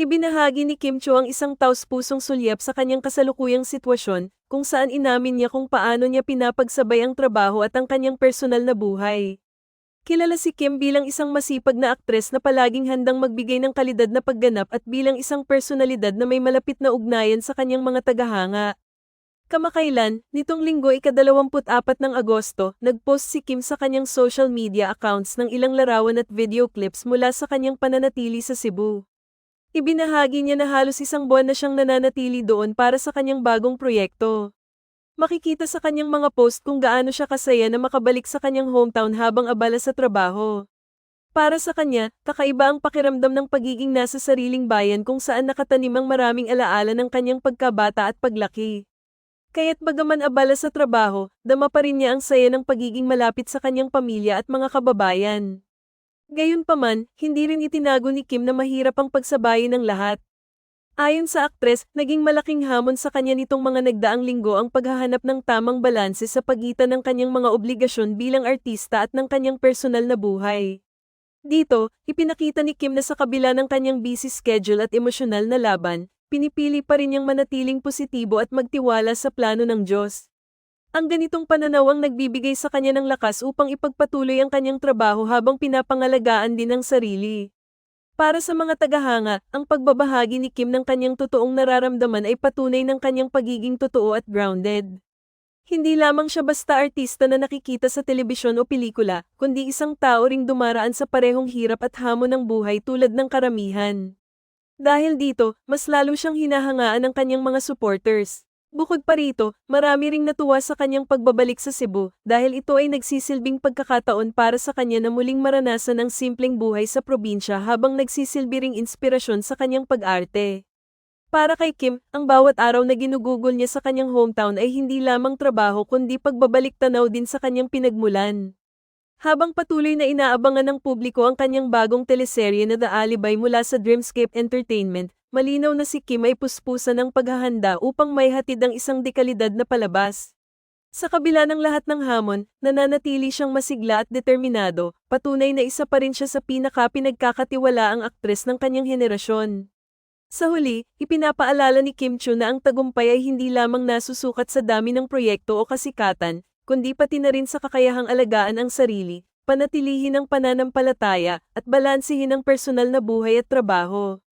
Ibinahagi ni Kim Cho ang isang taus-pusong sulyap sa kanyang kasalukuyang sitwasyon, kung saan inamin niya kung paano niya pinapagsabay ang trabaho at ang kanyang personal na buhay. Kilala si Kim bilang isang masipag na aktres na palaging handang magbigay ng kalidad na pagganap at bilang isang personalidad na may malapit na ugnayan sa kanyang mga tagahanga. Kamakailan, nitong linggo ikadalawamput-apat ng Agosto, nagpost si Kim sa kanyang social media accounts ng ilang larawan at video clips mula sa kanyang pananatili sa Cebu. Ibinahagi niya na halos isang buwan na siyang nananatili doon para sa kanyang bagong proyekto. Makikita sa kanyang mga post kung gaano siya kasaya na makabalik sa kanyang hometown habang abala sa trabaho. Para sa kanya, kakaiba ang pakiramdam ng pagiging nasa sariling bayan kung saan nakatanim ang maraming alaala ng kanyang pagkabata at paglaki. Kaya't bagaman abala sa trabaho, dama pa rin niya ang saya ng pagiging malapit sa kanyang pamilya at mga kababayan. Gayunpaman, hindi rin itinago ni Kim na mahirap ang pagsabayin ng lahat. Ayon sa aktres, naging malaking hamon sa kanya nitong mga nagdaang linggo ang paghahanap ng tamang balanse sa pagitan ng kanyang mga obligasyon bilang artista at ng kanyang personal na buhay. Dito, ipinakita ni Kim na sa kabila ng kanyang busy schedule at emosyonal na laban, pinipili pa rin niyang manatiling positibo at magtiwala sa plano ng Diyos. Ang ganitong pananaw ang nagbibigay sa kanya ng lakas upang ipagpatuloy ang kanyang trabaho habang pinapangalagaan din ang sarili. Para sa mga tagahanga, ang pagbabahagi ni Kim ng kanyang totoong nararamdaman ay patunay ng kanyang pagiging totoo at grounded. Hindi lamang siya basta artista na nakikita sa telebisyon o pelikula, kundi isang tao ring dumaraan sa parehong hirap at hamon ng buhay tulad ng karamihan. Dahil dito, mas lalo siyang hinahangaan ng kanyang mga supporters. Bukod pa rito, marami ring natuwa sa kanyang pagbabalik sa Cebu dahil ito ay nagsisilbing pagkakataon para sa kanya na muling maranasan ang simpleng buhay sa probinsya habang nagsisilbi ring inspirasyon sa kanyang pag-arte. Para kay Kim, ang bawat araw na ginugugol niya sa kanyang hometown ay hindi lamang trabaho kundi pagbabalik tanaw din sa kanyang pinagmulan. Habang patuloy na inaabangan ng publiko ang kanyang bagong teleserye na The Alibay mula sa Dreamscape Entertainment, malinaw na si Kim ay puspusan ng paghahanda upang may hatid ang isang dekalidad na palabas. Sa kabila ng lahat ng hamon, nananatili siyang masigla at determinado, patunay na isa pa rin siya sa pinaka-pinagkakatiwalaang aktres ng kanyang henerasyon. Sa huli, ipinapaalala ni Kim Chu na ang tagumpay ay hindi lamang nasusukat sa dami ng proyekto o kasikatan, kundi pati na rin sa kakayahang alagaan ang sarili, panatilihin ang pananampalataya, at balansihin ang personal na buhay at trabaho.